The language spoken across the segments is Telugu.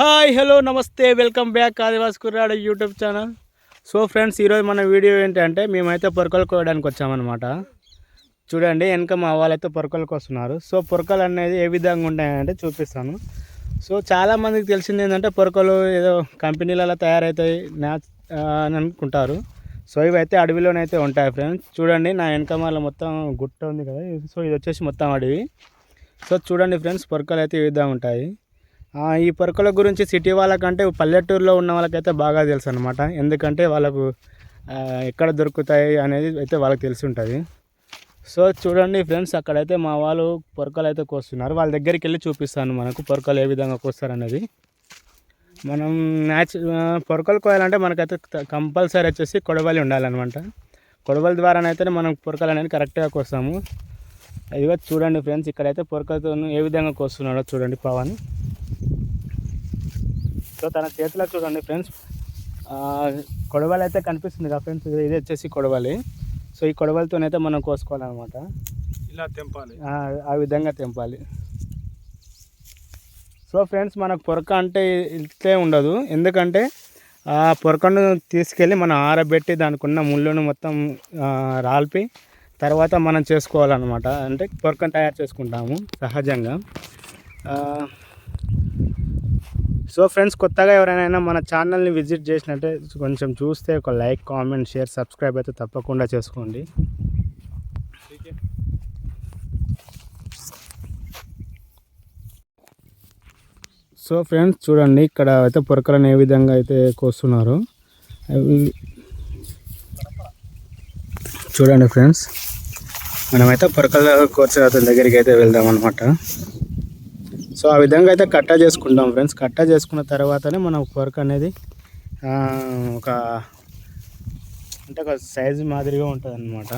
హాయ్ హలో నమస్తే వెల్కమ్ బ్యాక్ ఆదివాస్ కుర్రాడు యూట్యూబ్ ఛానల్. సో ఫ్రెండ్స్ ఈరోజు మన వీడియో ఏంటంటే మేమైతే పొరకలు కోయడానికి వచ్చామన్నమాట. చూడండి వెనక మా వాళ్ళైతే పొరకలకు వస్తున్నారు సో పొరకలు అనేది ఏ విధంగా ఉంటాయంటే చూపిస్తాను. సో చాలామందికి తెలిసింది ఏంటంటే పొరకలు ఏదో కంపెనీలలో తయారవుతాయి న్యాచ్ అని అనుకుంటారు. సో ఇవైతే అడవిలోనైతే ఉంటాయి ఫ్రెండ్స్. చూడండి నా వెనక వాళ్ళ మొత్తం గుట్ట ఉంది కదా. సో ఇది వచ్చేసి మొత్తం అడవి. సో చూడండి ఫ్రెండ్స్ పొరకలు అయితే ఈ విధంగా ఉంటాయి. ఈ పొరకల గురించి సిటీ వాళ్ళకంటే పల్లెటూరులో ఉన్న వాళ్ళకైతే బాగా తెలుసు అనమాట ఎందుకంటే వాళ్ళకు ఎక్కడ దొరుకుతాయి అనేది అయితే వాళ్ళకి తెలిసి ఉంటుంది సో చూడండి ఫ్రెండ్స్ అక్కడైతే మా వాళ్ళు పొరకలు అయితే కోస్తున్నారు. వాళ్ళ దగ్గరికి వెళ్ళి చూపిస్తాను మనకు పొరకలు ఏ విధంగా కోస్తారనేది. మనం న్యాచు పొరకలు కోయాలంటే మనకైతే కంపల్సరీ వచ్చేసి కొడవలి ఉండాలన్నమాట. కొడవలి ద్వారానైతే మనం పొరకలు అనేది కరెక్ట్గా కోస్తాము. ఇదిగో చూడండి ఫ్రెండ్స్ ఇక్కడైతే పొరకలతో ఏ విధంగా కోస్తున్నాడో చూడండి పవన్. సో తన చేతిలో చూడండి ఫ్రెండ్స్. కొడవలి అయితే కనిపిస్తుంది కదా ఫ్రెండ్స్. ఇది వచ్చేసి కొడవలి. సో ఈ కొడవలితోనైతే మనం కోసుకోవాలన్నమాట. ఇలా తెంపాలి. ఆ, విధంగా తెంపాలి. సో ఫ్రెండ్స్ మనకు పొరక అంటే ఇట్లే ఉండదు. ఎందుకంటే ఆ పొరకను తీసుకెళ్ళి మనం ఆరబెట్టి దానికి ఉన్న ముళ్ళను మొత్తం రాల్పి తర్వాత మనం చేసుకోవాలన్నమాట. అంటే పొరకను తయారు చేసుకుంటాము సహజంగా. సో ఫ్రెండ్స్ కొత్తగా ఎవరైనా మన ఛానల్ని విజిట్ చేసినట్టే కొంచెం చూస్తే ఒక లైక్ కామెంట్ షేర్ సబ్స్క్రైబ్ అయితే తప్పకుండా చేసుకోండి. సో ఫ్రెండ్స్ చూడండి ఇక్కడ అయితే పొరకలను ఏ విధంగా అయితే కోస్తున్నారు. చూడండి ఫ్రెండ్స్ మనమైతే పొరకల కోర్చే అతని దగ్గరికి అయితే వెళ్దాం అనమాట సో ఆ విధంగా అయితే కట్టా చేసుకుంటాం ఫ్రెండ్స్. కట్టా చేసుకున్న తర్వాతనే మనం వర్క్ అనేది ఒక అంటే ఒక సైజు మాదిరిగా ఉంటుంది అన్నమాట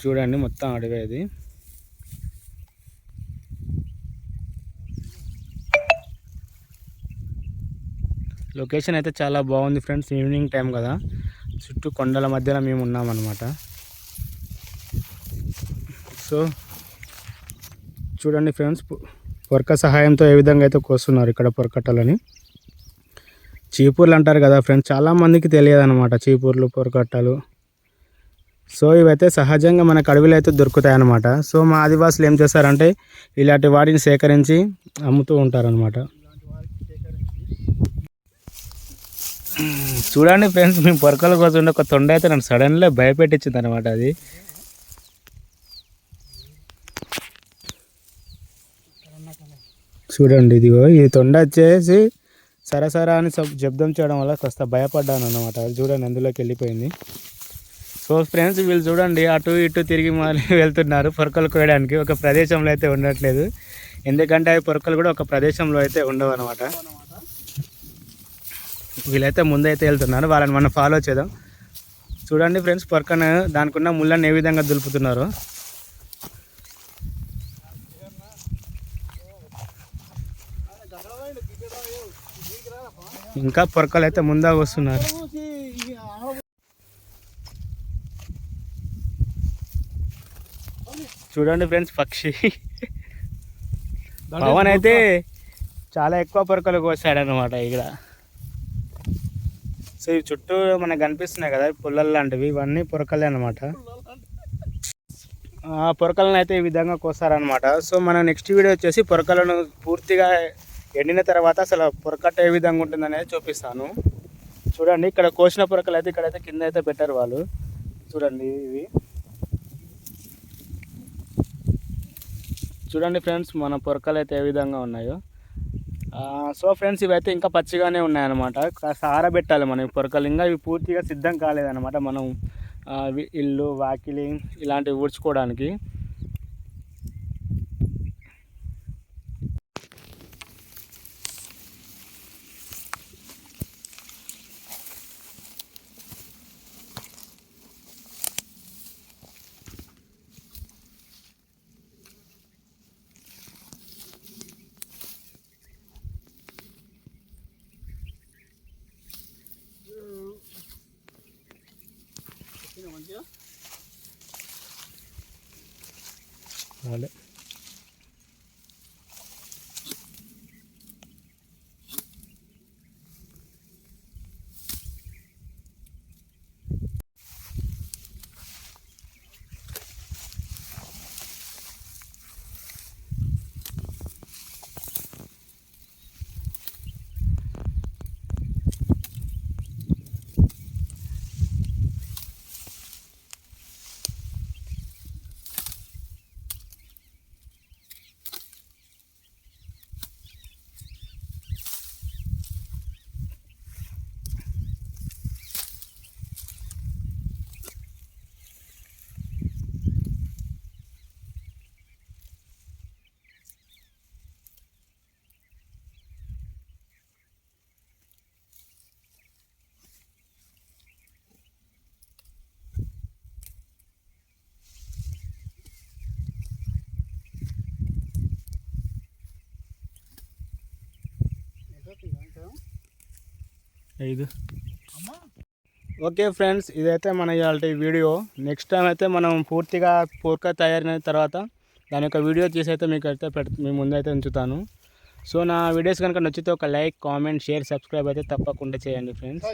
చూడండి మొత్తం అడిగేది. లొకేషన్ అయితే చాలా బాగుంది ఫ్రెండ్స్ ఈవినింగ్ టైం కదా. చుట్టూ కొండల మధ్యలో మేము ఉన్నామన్నమాట. సో చూడండి ఫ్రెండ్స్ పొరక సహాయంతో ఏ విధంగా అయితే కోస్తున్నారు ఇక్కడ పొరకట్టలని. చీపూర్లు అంటారు కదా ఫ్రెండ్స్ చాలామందికి తెలియదు అనమాట చీపూర్లు పొరకట్టలు. సో ఇవైతే సహజంగా మనకు అడవిలో అయితే దొరుకుతాయి అన్నమాట సో మా ఆదివాసులు ఏం చేస్తారంటే ఇలాంటి వాటిని సేకరించి అమ్ముతూ ఉంటారనమాట చూడండి ఫ్రెండ్స్ మేము పొరకల కోసం ఒక తొండ అయితే నన్ను సడన్లీ భయపెట్టించింది అనమాట అది. చూడండి ఇదిగో ఈ తొండ వచ్చేసి సరసరా అని శబ్దం చేయడం వల్ల కాస్త భయపడ్డాను అనమాట చూడండి అందులోకి వెళ్ళిపోయింది. సో ఫ్రెండ్స్ వీళ్ళు చూడండి అటు ఇటు తిరిగి మళ్ళీ వెళ్తున్నారు పొరకలు కోయడానికి. ఒక ప్రదేశంలో అయితే ఉండట్లేదు. ఎందుకంటే అవి పొరకలు కూడా ఒక ప్రదేశంలో అయితే ఉండవు అనమాట వీళ్ళైతే ముందైతే వెళ్తున్నారు. వాళ్ళని మనం ఫాలో చేద్దాం. చూడండి ఫ్రెండ్స్ పొరకన దానికి ఉన్న ముళ్ళని ఏ విధంగా దులుపుతున్నారు. ఇంకా పొరకలు అయితే ముందా వస్తున్నారు. చూడండి ఫ్రెండ్స్ పక్షి. పవన్ అయితే చాలా ఎక్కువ పొరకలు కోసాడనమాట ఇక్కడ. సో ఇవి చుట్టూ మనకు కనిపిస్తున్నాయి కదా పుల్లలు లాంటివి. ఇవన్నీ పొరకలే అనమాట ఆ పొరకలను అయితే ఈ విధంగా కోసారనమాట సో మన నెక్స్ట్ వీడియో వచ్చేసి పొరకలను పూర్తిగా ఎండిన తర్వాత అసలు పొరకట్ట ఏ విధంగా ఉంటుందనేది చూపిస్తాను. చూడండి ఇక్కడ కోసిన పొరకలు అయితే ఇక్కడైతే కింద అయితే పెట్టారు వాళ్ళు. చూడండి ఇవి. చూడండి ఫ్రెండ్స్ మన పొరకలు అయితే ఏ విధంగా ఉన్నాయో. సో ఫ్రెండ్స్ ఇవైతే ఇంకా పచ్చిగానే ఉన్నాయన్నమాట. కాస్త ఆరబెట్టాలి మనం ఈ పొరకలు. ఇంకా ఇవి పూర్తిగా సిద్ధం కాలేదన్నమాట మనం. ఇల్లు వాకిలి ఇలాంటివి ఊడ్చుకోవడానికి. అదే ఐదు. ఓకే ఫ్రెండ్స్ ఇదైతే మన ఇవాళ వీడియో. నెక్స్ట్ టైం అయితే మనం పూర్తిగా పూర్క తయారైన తర్వాత దాని యొక్క వీడియో తీసి అయితే మీకు అయితే పెడ మీ ముందైతే ఉంచుతాను. సో నా వీడియోస్ కనుక నచ్చితే ఒక లైక్ కామెంట్ షేర్ సబ్స్క్రైబ్ అయితే తప్పకుండా చేయండి ఫ్రెండ్స్.